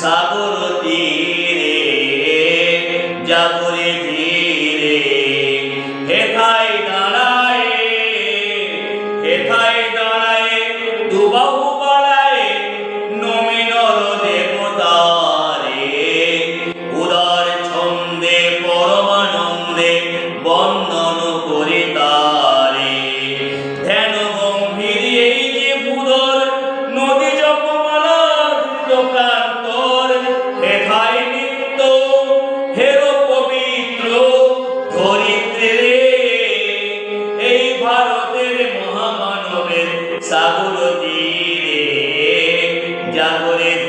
সাবর সাগর তীরে জাগরে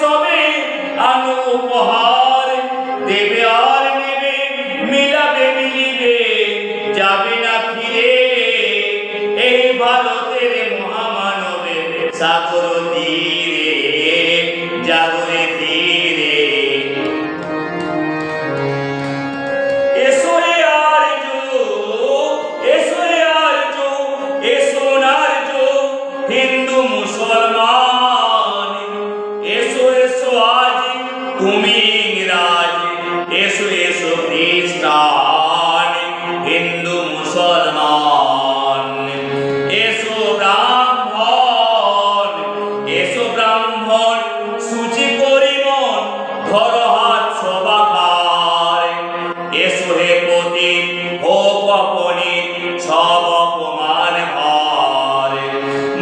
সবে আনো উপহার। দেবে আর নেবে মিলাবে মিলিবে যাবে না ফিরে। এই ভারতের মহামানবের হিন্দু মুসলমান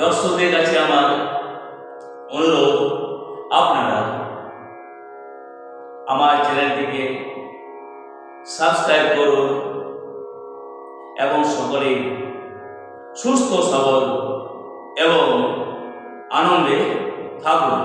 দর্শকদের কাছে আমার অনুরোধ, আপনারা আমার চ্যানেলটিকে সাবস্ক্রাইব করুন এবং সকলে সুস্থ, সবল এবং আনন্দে থাকুন।